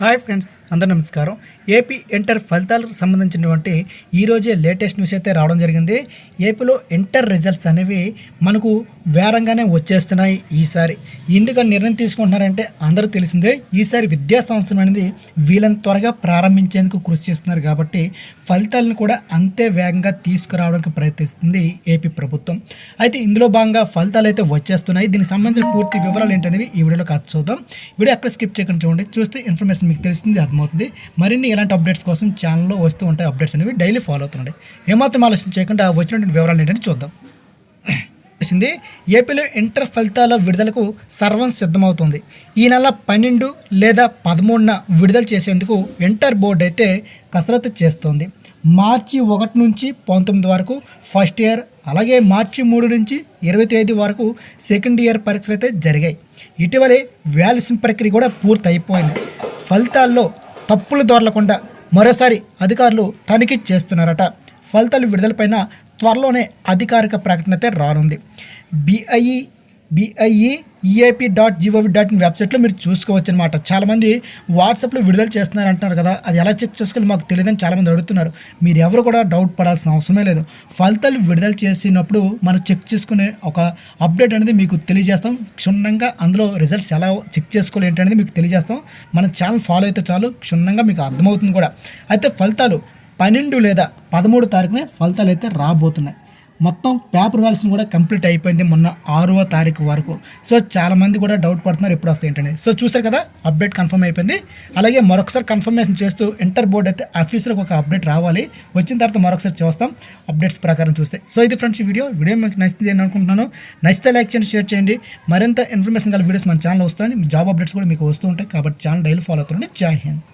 Hi friends అందరూ నమస్కారం. AP inter ఫలితాలకు సంబంధించినటువంటి ఈరోజే లేటెస్ట్ న్యూస్ అయితే రావడం జరిగింది. ఏపీలో ఇంటర్ రిజల్ట్స్ అనేవి మనకు వేరంగానే వచ్చేస్తున్నాయి ఈసారి. ఎందుకని నిర్ణయం తీసుకుంటున్నారంటే అందరూ తెలిసిందే ఈసారి విద్యా సంవత్సరం అనేది వీళ్ళని త్వరగా ప్రారంభించేందుకు కృషి చేస్తున్నారు కాబట్టి ఫలితాలను కూడా అంతే వేగంగా తీసుకురావడానికి ప్రయత్నిస్తుంది ఏపీ ప్రభుత్వం. అయితే ఇందులో భాగంగా ఫలితాలు అయితే వచ్చేస్తున్నాయి. దీనికి సంబంధించిన పూర్తి వివరాలు ఏంటనేవి ఈ వీడియోలో కాదు చూద్దాం. వీడియో అక్కడ స్కిప్ చేయకుండా చూడండి. చూస్తే ఇన్ఫర్మేషన్ మీకు తెలిసింది అర్థమవుతుంది. మరిన్ని ఇలాంటి అప్డేట్స్ కోసం ఛానల్లో వస్తూ ఉంటాయి అప్డేట్స్ అనేవి డైలీ ఫాలో అవుతుండే ఏమాత్రం ఆలోచన చేయకుండా వచ్చినటువంటి వివరాలు ఏంటంటే చూద్దాం. వచ్చింది ఏపీలో ఇంటర్ ఫలితాల విడుదలకు సర్వం సిద్ధమవుతుంది. ఈ నెల పన్నెండు లేదా పదమూడున విడుదల చేసేందుకు ఇంటర్ బోర్డు అయితే కసరత్తు చేస్తోంది. మార్చి ఒకటి నుంచి పంతొమ్మిది వరకు ఫస్ట్ ఇయర్ అలాగే మార్చి మూడు నుంచి ఇరవై తేదీ వరకు సెకండ్ ఇయర్ పరీక్షలు అయితే జరిగాయి. ఇటీవలే వ్యాలిసిన ప్రక్రియ కూడా పూర్తి అయిపోయింది ఫలితాల్లో తప్పులు దొరలకుండా మరోసారి అధికారులు తనిఖీ చేస్తున్నారట. ఫలితాలు విడుదలపైన త్వరలోనే అధికారిక ప్రకటన అయితే రానుంది. BIE BIE EIP dot gov dot in వెబ్సైట్లో మీరు చూసుకోవచ్చు అనమాట చాలామంది వాట్సాప్లో విడుదల చేస్తున్నారు అంటున్నారు కదా అది ఎలా చెక్ చేసుకోవాలి మాకు తెలియదని చాలామంది అడుగుతున్నారు. మీరు ఎవరు కూడా డౌట్ పడాల్సిన అవసరమే లేదు. ఫలితాలు విడుదల చేసినప్పుడు మనం చెక్ చేసుకునే ఒక అప్డేట్ అనేది మీకు తెలియజేస్తాం. క్షుణ్ణంగా అందులో రిజల్ట్స్ ఎలా చెక్ చేసుకోవాలి ఏంటనేది మీకు తెలియజేస్తాం. మన ఛానల్ ఫాలో అయితే చాలు క్షుణ్ణంగా మీకు అర్థమవుతుంది కూడా. అయితే ఫలితాలు పన్నెండు లేదా పదమూడు తారీఖునే ఫలితాలు అయితే రాబోతున్నాయి. మొత్తం పేపర్ వాల్సిన కూడా కంప్లీట్ అయిపోయింది మొన్న ఆరవ తారీఖు వరకు. సో చాలామంది కూడా డౌట్ పడుతున్నారు ఎప్పుడు వస్తాయి ఏంటని. సో చూసారు కదా అప్డేట్ కన్ఫర్మ్ అయిపోయింది. అలాగే మరొకసారి కన్ఫర్మేషన్ చేస్తూ ఇంటర్ బోర్డ్ అయితే ఆఫీసర్కి ఒక అప్డేట్ రావాలి. వచ్చిన తర్వాత మరొకసారి చూస్తాం అప్డేట్స్ ప్రకారం చూస్తే. సో ఇది ఫ్రెండ్స్ ఈ వీడియో వీడియో మీకు నచ్చింది అని అనుకుంటున్నాను. నచ్చితే లైక్ చేయండి షేర్ చేయండి. మరింత ఇన్ఫర్మేషన్ గల వీడియోస్ మన ఛానల్ వస్తాయి జాబ్ అప్డేట్స్ కూడా మీకు వస్తూ ఉంటాయి. కాబట్టి ఛానల్ డైలీ ఫాలో అవుతుంది జై హింద్.